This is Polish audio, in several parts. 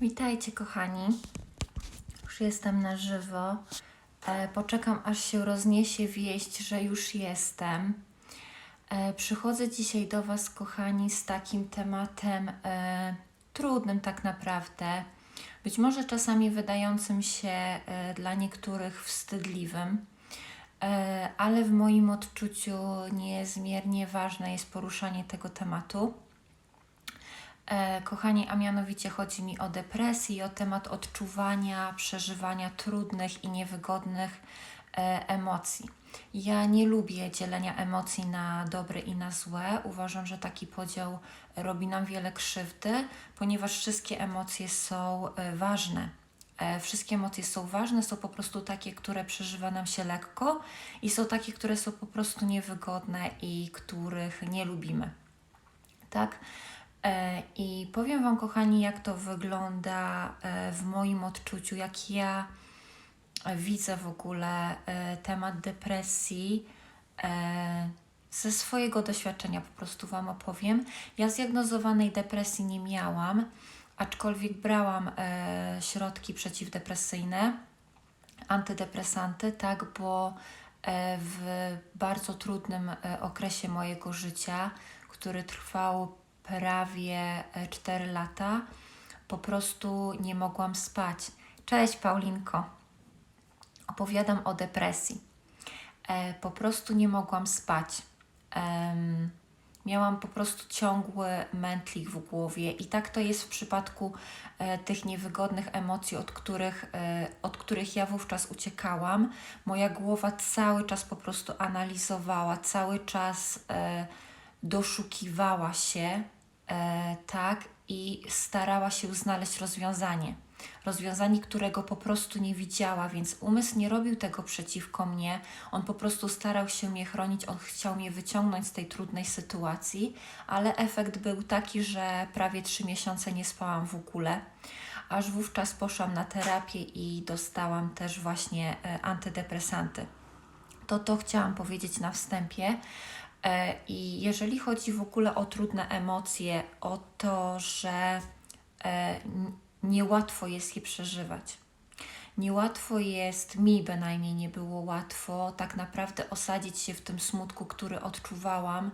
Witajcie, kochani. Już jestem na żywo. E, poczekam, aż się rozniesie wieść, że już jestem. E, przychodzę dzisiaj do Was, kochani, z takim tematem e, trudnym, tak naprawdę. Być może czasami wydającym się e, dla niektórych wstydliwym, e, ale w moim odczuciu niezmiernie ważne jest poruszanie tego tematu. E, kochani, a mianowicie chodzi mi o depresję i o temat odczuwania, przeżywania trudnych i niewygodnych e, emocji. Ja nie lubię dzielenia emocji na dobre i na złe. Uważam, że taki podział robi nam wiele krzywdy, ponieważ wszystkie emocje są e, ważne. Wszystkie emocje są ważne, są po prostu takie, które przeżywa nam się lekko, i są takie, które są po prostu niewygodne i których nie lubimy. Tak? E, I powiem Wam, kochani, jak to wygląda e, w moim odczuciu, jak ja e, widzę w ogóle temat depresji. Ze swojego doświadczenia po prostu Wam opowiem. Ja zdiagnozowanej depresji nie miałam, aczkolwiek brałam środki przeciwdepresyjne, antydepresanty, tak, bo w bardzo trudnym okresie mojego życia, który trwał prawie e, 4 lata, po prostu nie mogłam spać. Cześć Paulinko. Opowiadam o depresji. E, po prostu nie mogłam spać. Miałam po prostu ciągły mętlik w głowie i tak to jest w przypadku e, tych niewygodnych emocji, od których, e, od których ja wówczas uciekałam. Moja głowa cały czas po prostu analizowała, cały czas e, doszukiwała się, e, tak, i starała się znaleźć rozwiązanie. Rozwiązanie, którego po prostu nie widziała, więc umysł nie robił tego przeciwko mnie. On po prostu starał się mnie chronić, on chciał mnie wyciągnąć z tej trudnej sytuacji, ale efekt był taki, że prawie trzy miesiące nie spałam w ogóle. Aż wówczas poszłam na terapię i dostałam też właśnie e, antydepresanty. To to chciałam powiedzieć na wstępie. E, I jeżeli chodzi w ogóle o trudne emocje, o to, że e, niełatwo jest je przeżywać. Niełatwo jest, mi bynajmniej nie było łatwo, tak naprawdę osadzić się w tym smutku, który odczuwałam,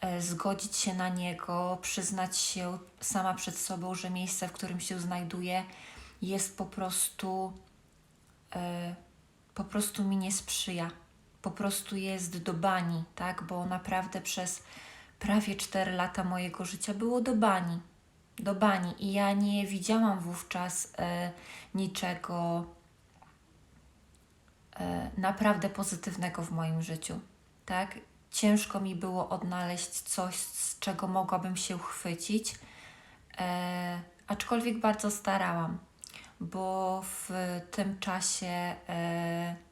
e, zgodzić się na niego, przyznać się sama przed sobą, że miejsce, w którym się znajduję, jest po prostu, po prostu mi nie sprzyja. Po prostu jest do bani, tak? Bo naprawdę przez prawie 4 lata mojego życia było do bani. Do bani. I ja nie widziałam wówczas e, niczego e, naprawdę pozytywnego w moim życiu, tak? Ciężko mi było odnaleźć coś, z czego mogłabym się chwycić, e, aczkolwiek bardzo starałam, bo w tym czasie e,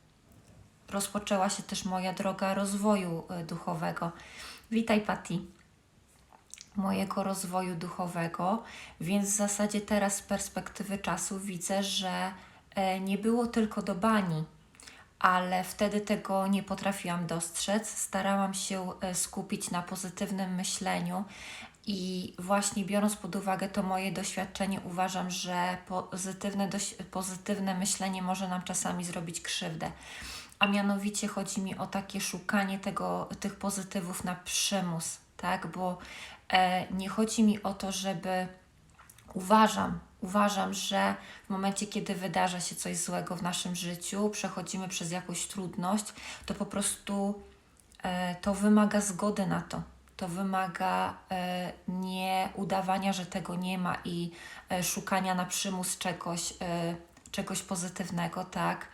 rozpoczęła się też moja droga rozwoju e, duchowego. Witaj, Pati. Mojego rozwoju duchowego, więc w zasadzie teraz z perspektywy czasu widzę, że e, nie było tylko do bani, ale wtedy tego nie potrafiłam dostrzec. Starałam się e, skupić na pozytywnym myśleniu i właśnie biorąc pod uwagę to moje doświadczenie, uważam, że pozytywne, pozytywne myślenie może nam czasami zrobić krzywdę. A mianowicie chodzi mi o takie szukanie tego, tych pozytywów na przymus, tak? Bo e, nie chodzi mi o to, żeby uważam, uważam, że w momencie, kiedy wydarza się coś złego w naszym życiu, przechodzimy przez jakąś trudność, to po prostu e, to wymaga zgody na to. To wymaga e, nie udawania, że tego nie ma i e, szukania na przymus czegoś, e, czegoś pozytywnego, tak?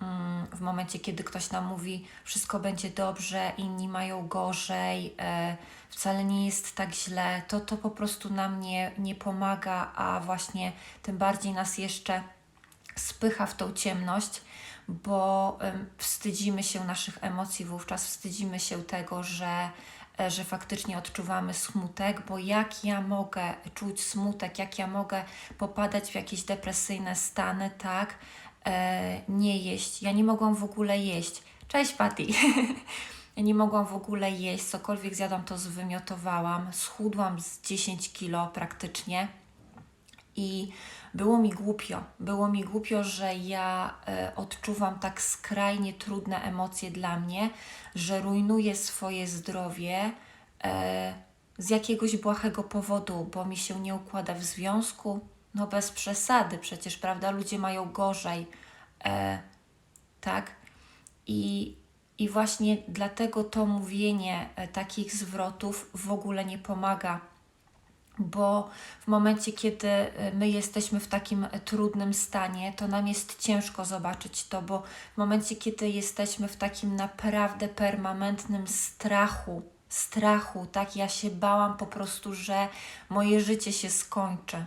Mm, w momencie, kiedy ktoś nam mówi, wszystko będzie dobrze, inni mają gorzej, e, wcale nie jest tak źle, to to po prostu nam nie, nie pomaga, a właśnie tym bardziej nas jeszcze spycha w tą ciemność, bo wstydzimy się naszych emocji wówczas, wstydzimy się tego, że, e, że faktycznie odczuwamy smutek, bo jak ja mogę czuć smutek, jak ja mogę popadać w jakieś depresyjne stany, tak, nie jeść. Ja nie mogłam w ogóle jeść. Cześć, Patty. ja nie mogłam w ogóle jeść, cokolwiek zjadłam, to zwymiotowałam. Schudłam z 10 kilo praktycznie. I było mi głupio. Było mi głupio, że ja e, odczuwam tak skrajnie trudne emocje dla mnie, że rujnuję swoje zdrowie e, z jakiegoś błahego powodu, bo mi się nie układa w związku. No bez przesady, przecież, prawda? Ludzie mają gorzej. E, tak? I, I właśnie dlatego to mówienie e, takich zwrotów w ogóle nie pomaga, bo w momencie, kiedy e, my jesteśmy w takim e, trudnym stanie, to nam jest ciężko zobaczyć to, bo w momencie, kiedy jesteśmy w takim naprawdę permanentnym strachu, strachu, tak, ja się bałam po prostu, że moje życie się skończy,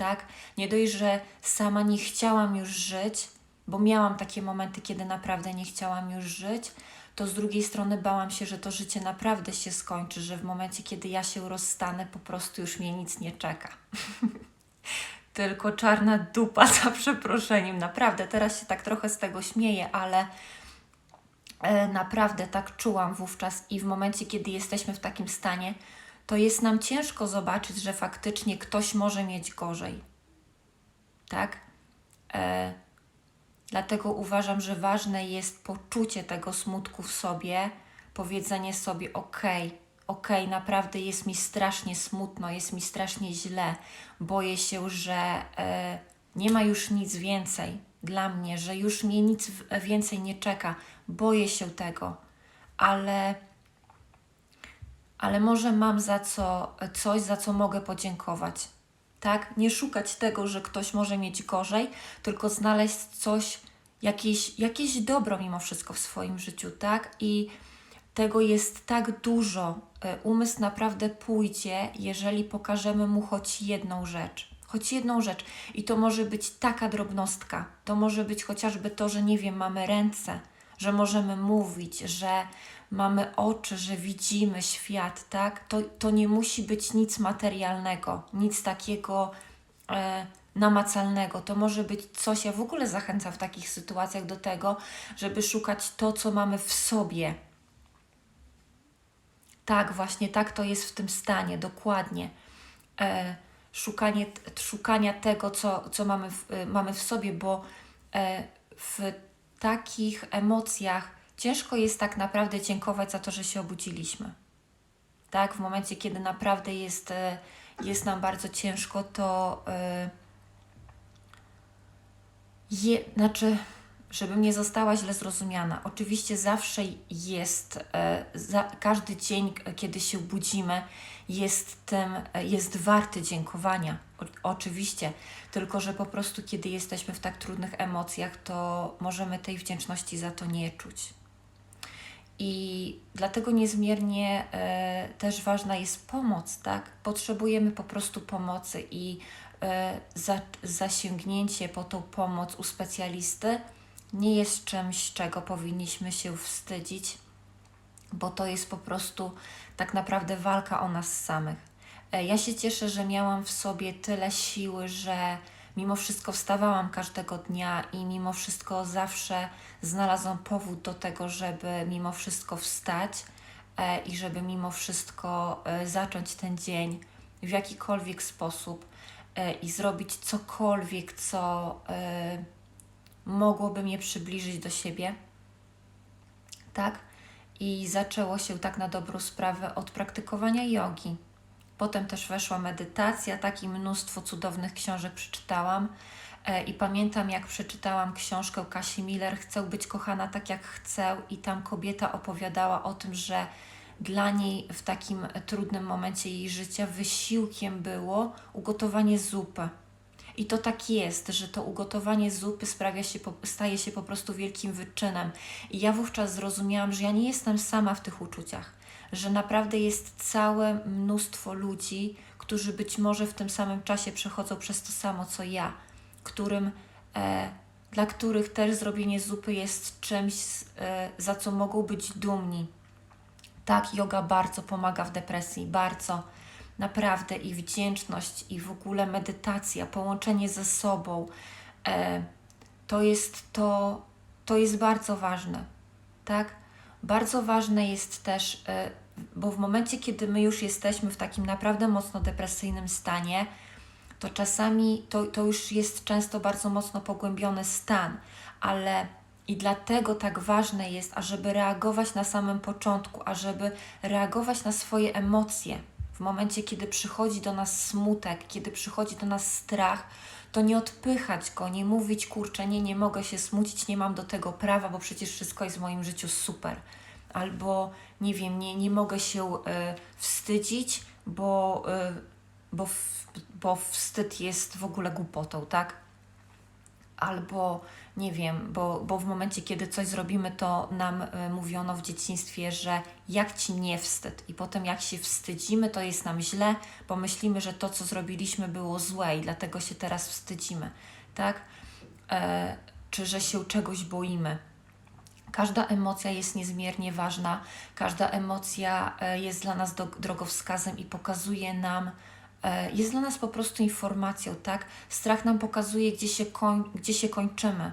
tak? Nie dość, że sama nie chciałam już żyć, bo miałam takie momenty, kiedy naprawdę nie chciałam już żyć, to z drugiej strony bałam się, że to życie naprawdę się skończy, że w momencie, kiedy ja się rozstanę, po prostu już mnie nic nie czeka. Tylko czarna dupa za przeproszeniem. Naprawdę, teraz się tak trochę z tego śmieję, ale e, naprawdę tak czułam wówczas i w momencie, kiedy jesteśmy w takim stanie, to jest nam ciężko zobaczyć, że faktycznie ktoś może mieć gorzej. Tak? E, Dlatego uważam, że ważne jest poczucie tego smutku w sobie, powiedzenie sobie: OK, OK, naprawdę jest mi strasznie smutno, jest mi strasznie źle, boję się, że e, nie ma już nic więcej dla mnie, że już mnie nic więcej nie czeka, boję się tego, ale. Ale może mam za co coś, za co mogę podziękować tak? Nie szukać tego, że ktoś może mieć gorzej, tylko znaleźć coś, jakieś, jakieś dobro mimo wszystko w swoim życiu, tak? I tego jest tak dużo. E, umysł naprawdę pójdzie, jeżeli pokażemy mu choć jedną rzecz. Choć jedną rzecz. I to może być taka drobnostka. To może być chociażby to, że nie wiem, mamy ręce, że możemy mówić, że mamy oczy, że widzimy świat, tak? To, to nie musi być nic materialnego, nic takiego e, namacalnego. To może być coś, ja w ogóle zachęcam w takich sytuacjach do tego, żeby szukać to, co mamy w sobie. Tak, właśnie tak to jest w tym stanie, dokładnie. E, szukanie, szukania tego, co, co mamy, w, e, mamy w sobie, bo e, w takich emocjach ciężko jest tak naprawdę dziękować za to, że się obudziliśmy. Tak, w momencie, kiedy naprawdę jest, e, jest nam bardzo ciężko, to e, je, znaczy, żebym nie została źle zrozumiana, oczywiście zawsze jest, e, za, każdy dzień, kiedy się budzimy, jest tym, jest warty dziękowania. Oczywiście, tylko że po prostu, kiedy jesteśmy w tak trudnych emocjach, to możemy tej wdzięczności za to nie czuć. I dlatego niezmiernie e, też ważna jest pomoc, tak? Potrzebujemy po prostu pomocy i e, za, zasięgnięcie po tą pomoc u specjalisty nie jest czymś, czego powinniśmy się wstydzić, bo to jest po prostu tak naprawdę walka o nas samych. E, ja się cieszę, że miałam w sobie tyle siły, że mimo wszystko wstawałam każdego dnia i mimo wszystko zawsze znalazłam powód do tego, żeby mimo wszystko wstać e, i żeby mimo wszystko e, zacząć ten dzień w jakikolwiek sposób i zrobić cokolwiek, co mogłoby mnie przybliżyć do siebie. Tak? I zaczęło się tak na dobrą sprawę od praktykowania jogi. Potem też weszła medytacja, tak i mnóstwo cudownych książek przeczytałam. E, I pamiętam, jak przeczytałam książkę Kasi Miller, Chcę być kochana tak jak chcę, i tam kobieta opowiadała o tym, że dla niej w takim trudnym momencie jej życia wysiłkiem było ugotowanie zupy. I to tak jest, że to ugotowanie zupy sprawia się, staje się po prostu wielkim wyczynem. I ja wówczas zrozumiałam, że ja nie jestem sama w tych uczuciach, że naprawdę jest całe mnóstwo ludzi, którzy być może w tym samym czasie przechodzą przez to samo co ja, którym, e, dla których też zrobienie zupy jest czymś, e, za co mogą być dumni. Tak, yoga bardzo pomaga w depresji, bardzo. Naprawdę i wdzięczność, i w ogóle medytacja, połączenie ze sobą, e, to jest to, to jest bardzo ważne, tak? Bardzo ważne jest też, e, bo w momencie, kiedy my już jesteśmy w takim naprawdę mocno depresyjnym stanie, to czasami to, to już jest często bardzo mocno pogłębiony stan, ale i dlatego tak ważne jest, ażeby reagować na samym początku, ażeby reagować na swoje emocje. W momencie, kiedy przychodzi do nas smutek, kiedy przychodzi do nas strach, to nie odpychać go, nie mówić, kurczę, nie, nie mogę się smucić, nie mam do tego prawa, bo przecież wszystko jest w moim życiu super. Albo, nie wiem, nie, nie mogę się y, wstydzić, bo, y, bo, w, bo wstyd jest w ogóle głupotą, tak? Albo, nie wiem, bo, bo w momencie, kiedy coś zrobimy, to nam y, mówiono w dzieciństwie, że jak ci nie wstyd. I potem, jak się wstydzimy, to jest nam źle, bo myślimy, że to, co zrobiliśmy, było złe i dlatego się teraz wstydzimy, tak? E, czy że się czegoś boimy. Każda emocja jest niezmiernie ważna, każda emocja e, jest dla nas do, drogowskazem i pokazuje nam, e, jest dla nas po prostu informacją, tak? Strach nam pokazuje, gdzie się, koń, gdzie się kończymy,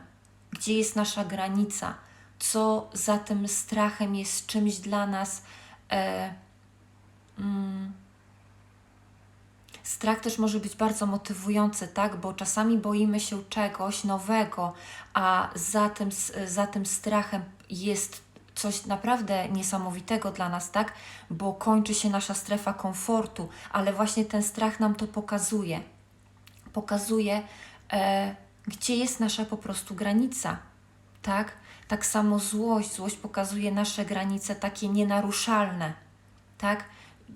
gdzie jest nasza granica, co za tym strachem jest czymś dla nas. E, mm, Strach też może być bardzo motywujący, tak? Bo czasami boimy się czegoś nowego, a za tym, za tym strachem jest coś naprawdę niesamowitego dla nas, tak? Bo kończy się nasza strefa komfortu, ale właśnie ten strach nam to pokazuje. Pokazuje, e, gdzie jest nasza po prostu granica, tak? Tak samo złość. Złość pokazuje nasze granice takie nienaruszalne, tak?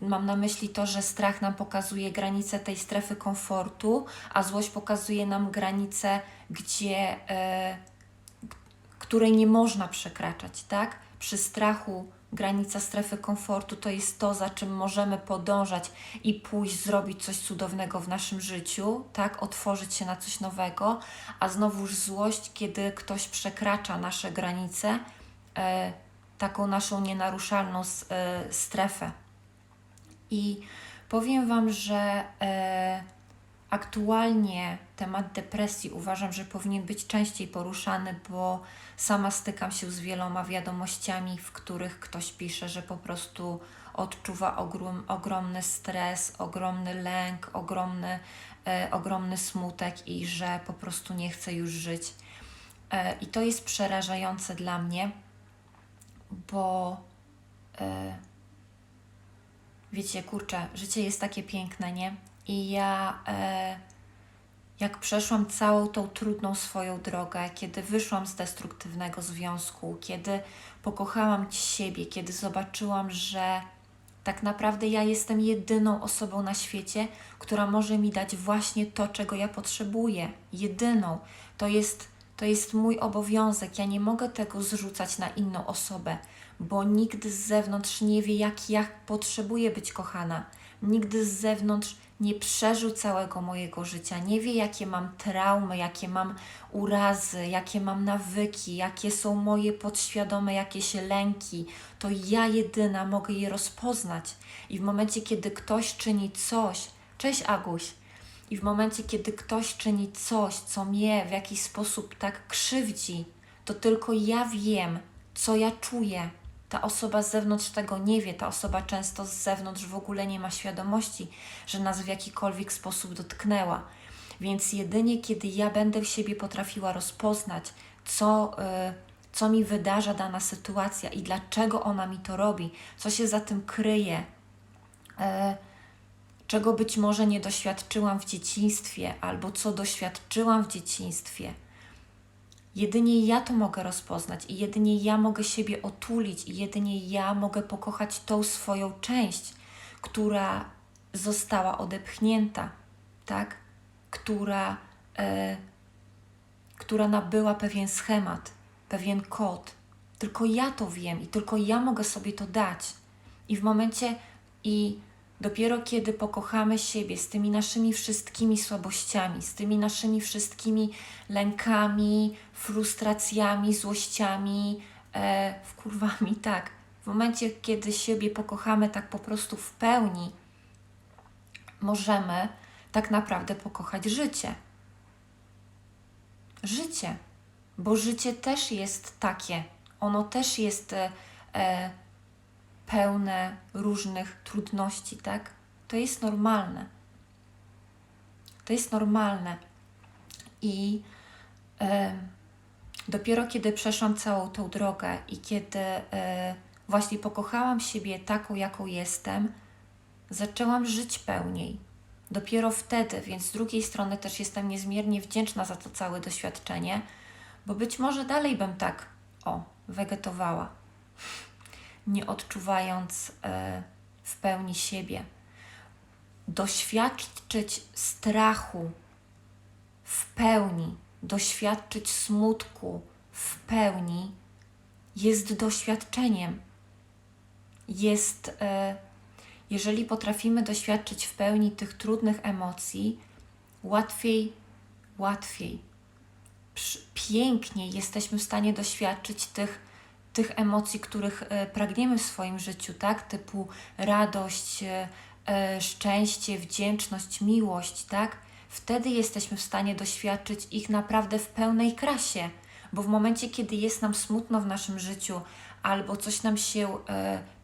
Mam na myśli to, że strach nam pokazuje granice tej strefy komfortu, a złość pokazuje nam granice, gdzie, e, której nie można przekraczać, tak? Przy strachu granica strefy komfortu to jest to, za czym możemy podążać i pójść, zrobić coś cudownego w naszym życiu, tak? Otworzyć się na coś nowego, a znowuż złość, kiedy ktoś przekracza nasze granice, e, taką naszą nienaruszalną e, strefę. I powiem Wam, że e, aktualnie temat depresji uważam, że powinien być częściej poruszany, bo sama stykam się z wieloma wiadomościami, w których ktoś pisze, że po prostu odczuwa ogrom, ogromny stres, ogromny lęk, ogromny, e, ogromny smutek i że po prostu nie chce już żyć. E, I to jest przerażające dla mnie, bo. E, wiecie, kurczę, życie jest takie piękne, nie? I ja, e, jak przeszłam całą tą trudną swoją drogę, kiedy wyszłam z destruktywnego związku, kiedy pokochałam siebie, kiedy zobaczyłam, że tak naprawdę ja jestem jedyną osobą na świecie, która może mi dać właśnie to, czego ja potrzebuję. Jedyną. To jest, to jest mój obowiązek. Ja nie mogę tego zrzucać na inną osobę bo nikt z zewnątrz nie wie, jak ja potrzebuję być kochana. Nikt z zewnątrz nie przeżył całego mojego życia, nie wie, jakie mam traumy, jakie mam urazy, jakie mam nawyki, jakie są moje podświadome jakieś lęki. To ja jedyna mogę je rozpoznać. I w momencie, kiedy ktoś czyni coś, cześć Aguś, i w momencie, kiedy ktoś czyni coś, co mnie w jakiś sposób tak krzywdzi, to tylko ja wiem, co ja czuję, ta osoba z zewnątrz tego nie wie, ta osoba często z zewnątrz w ogóle nie ma świadomości, że nas w jakikolwiek sposób dotknęła. Więc jedynie kiedy ja będę w siebie potrafiła rozpoznać, co, y, co mi wydarza dana sytuacja i dlaczego ona mi to robi, co się za tym kryje, y, czego być może nie doświadczyłam w dzieciństwie, albo co doświadczyłam w dzieciństwie Jedynie ja to mogę rozpoznać i jedynie ja mogę siebie otulić i jedynie ja mogę pokochać tą swoją część, która została odepchnięta, tak? Która, e, która nabyła pewien schemat, pewien kod. Tylko ja to wiem i tylko ja mogę sobie to dać. I w momencie i Dopiero kiedy pokochamy siebie z tymi naszymi wszystkimi słabościami, z tymi naszymi wszystkimi lękami, frustracjami, złościami, e, wkurwami, tak. W momencie, kiedy siebie pokochamy tak po prostu w pełni, możemy tak naprawdę pokochać życie. Życie, bo życie też jest takie. Ono też jest e, e pełne różnych trudności, tak? To jest normalne. To jest normalne. I e, dopiero kiedy przeszłam całą tą drogę i kiedy e, właśnie pokochałam siebie taką, jaką jestem, zaczęłam żyć pełniej. Dopiero wtedy, więc z drugiej strony też jestem niezmiernie wdzięczna za to całe doświadczenie, bo być może dalej bym tak, o, wegetowała, nie odczuwając e, w pełni siebie. Doświadczyć strachu w pełni, doświadczyć smutku w pełni jest doświadczeniem. Jest, e, jeżeli potrafimy doświadczyć w pełni tych trudnych emocji, łatwiej, łatwiej, piękniej jesteśmy w stanie doświadczyć tych, tych emocji, których e, pragniemy w swoim życiu, tak? Typu radość, e, e, szczęście, wdzięczność, miłość, tak? Wtedy jesteśmy w stanie doświadczyć ich naprawdę w pełnej krasie, bo w momencie, kiedy jest nam smutno w naszym życiu, albo coś nam się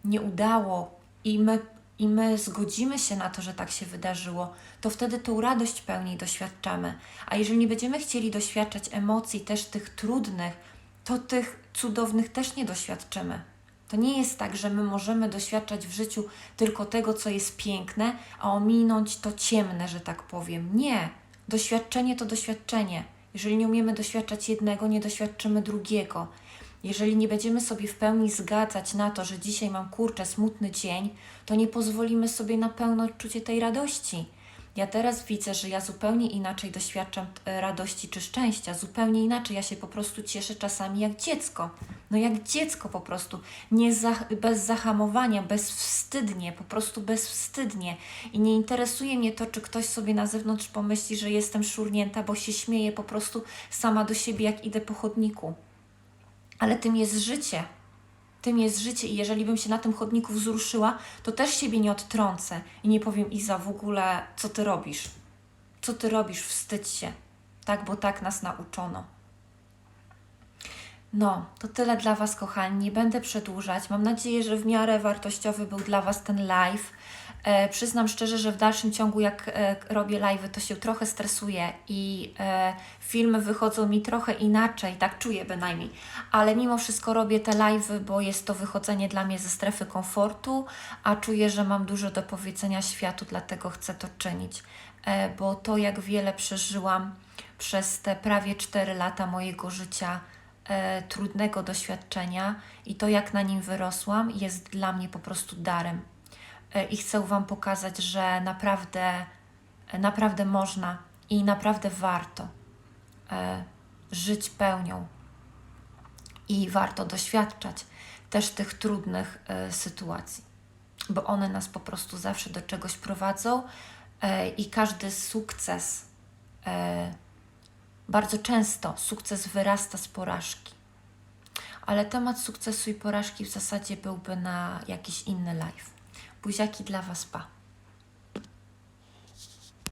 nie udało i my, i my zgodzimy się na to, że tak się wydarzyło, to wtedy tą radość pełniej doświadczamy. A jeżeli nie będziemy chcieli doświadczać emocji, też tych trudnych, to tych cudownych też nie doświadczymy. To nie jest tak, że my możemy doświadczać w życiu tylko tego, co jest piękne, a ominąć to ciemne, że tak powiem. Nie. Doświadczenie to doświadczenie. Jeżeli nie umiemy doświadczać jednego, nie doświadczymy drugiego. Jeżeli nie będziemy sobie w pełni zgadzać na to, że dzisiaj mam kurczę, smutny dzień, to nie pozwolimy sobie na pełne odczucie tej radości. Ja teraz widzę, że ja zupełnie inaczej doświadczam e, radości czy szczęścia, zupełnie inaczej. Ja się po prostu cieszę czasami jak dziecko. No jak dziecko po prostu, nie za, bez zahamowania, bezwstydnie, po prostu bezwstydnie. I nie interesuje mnie to, czy ktoś sobie na zewnątrz pomyśli, że jestem szurnięta, bo się śmieję po prostu sama do siebie, jak idę po chodniku. Ale tym jest życie. Tym jest życie i jeżeli bym się na tym chodniku wzruszyła, to też siebie nie odtrącę i nie powiem Iza w ogóle, co ty robisz? Co ty robisz? Wstydź się. Tak, bo tak nas nauczono. No, to tyle dla Was, kochani. Nie będę przedłużać. Mam nadzieję, że w miarę wartościowy był dla Was ten live. E, przyznam szczerze, że w dalszym ciągu, jak e, robię live, to się trochę stresuję i e, filmy wychodzą mi trochę inaczej, tak czuję bynajmniej. Ale mimo wszystko robię te live, bo jest to wychodzenie dla mnie ze strefy komfortu, a czuję, że mam dużo do powiedzenia światu, dlatego chcę to czynić. Bo to, jak wiele przeżyłam przez te prawie 4 lata mojego życia, trudnego doświadczenia i to, jak na nim wyrosłam, jest dla mnie po prostu darem. E, I chcę Wam pokazać, że naprawdę, e, naprawdę można i naprawdę warto e, żyć pełnią i warto doświadczać też tych trudnych sytuacji, bo one nas po prostu zawsze do czegoś prowadzą i każdy sukces bardzo często sukces wyrasta z porażki. Ale temat sukcesu i porażki w zasadzie byłby na jakiś inny live. Buziaki dla Was, pa.